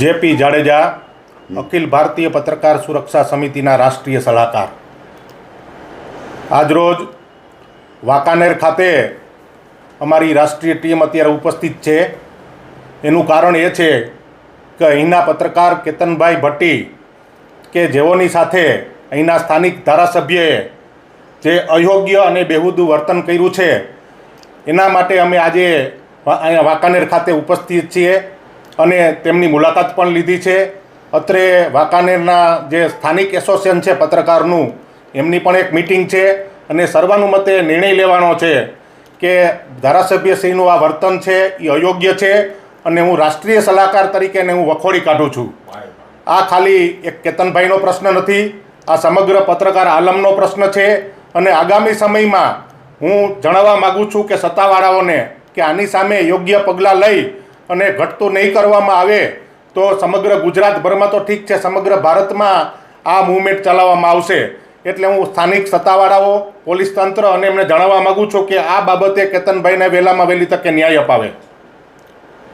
JP Jadeja, Akhil Bharatiya પત્રકાર સુરક્ષા સમિતિના રાષ્ટ્રીય સલાહકાર. આજરોજ વાંકાનેર ખાતે અમારી રાષ્ટ્રીય ટીમ અત્યારે ઉપસ્થિત છે. એનું કારણ એ છે કે અહીંના પત્રકાર કેતનભાઈ ભટ્ટી કે જેઓની સાથે અહીંના સ્થાનિક ધારાસભ્યએ જે અયોગ્ય અને બેહુદું વર્તન કર્યું છે, એના માટે અમે આજે વાંકાનેર ખાતે ઉપસ્થિત છીએ. અને તેમની મુલાકાત પણ લીધી છે. અત્રે વાંકાનેરના જે સ્થાનિક એસોસિએશન છે પત્રકારનું, એમની પણ એક મિટિંગ છે અને સર્વાનુમતે નિર્ણય લેવાનો છે કે ધારાસભ્યશ્રીનું આ વર્તન છે, એ અયોગ્ય છે અને હું રાષ્ટ્રીય સલાહકાર તરીકે એને હું વખોડી કાઢું છું. આ ખાલી એક કેતનભાઈનો પ્રશ્ન નથી, આ સમગ્ર પત્રકાર આલમનો પ્રશ્ન છે અને આગામી સમયમાં હું જણાવવા માગું છું કે સત્તાવાળાઓને કે આની સામે યોગ્ય પગલાં લઈ અને ઘટતું નહીં કરવામાં આવે, તો સમગ્ર ગુજરાતભરમાં તો ઠીક છે, સમગ્ર ભારતમાં આ મૂવમેન્ટ ચલાવવામાં આવશે. એટલે હું સ્થાનિક સત્તાવાળાઓ, પોલીસ તંત્ર અને એમને જણાવવા માગું છું કે આ બાબતે કેતનભાઈને વહેલામાં વહેલી તકે ન્યાય અપાવે.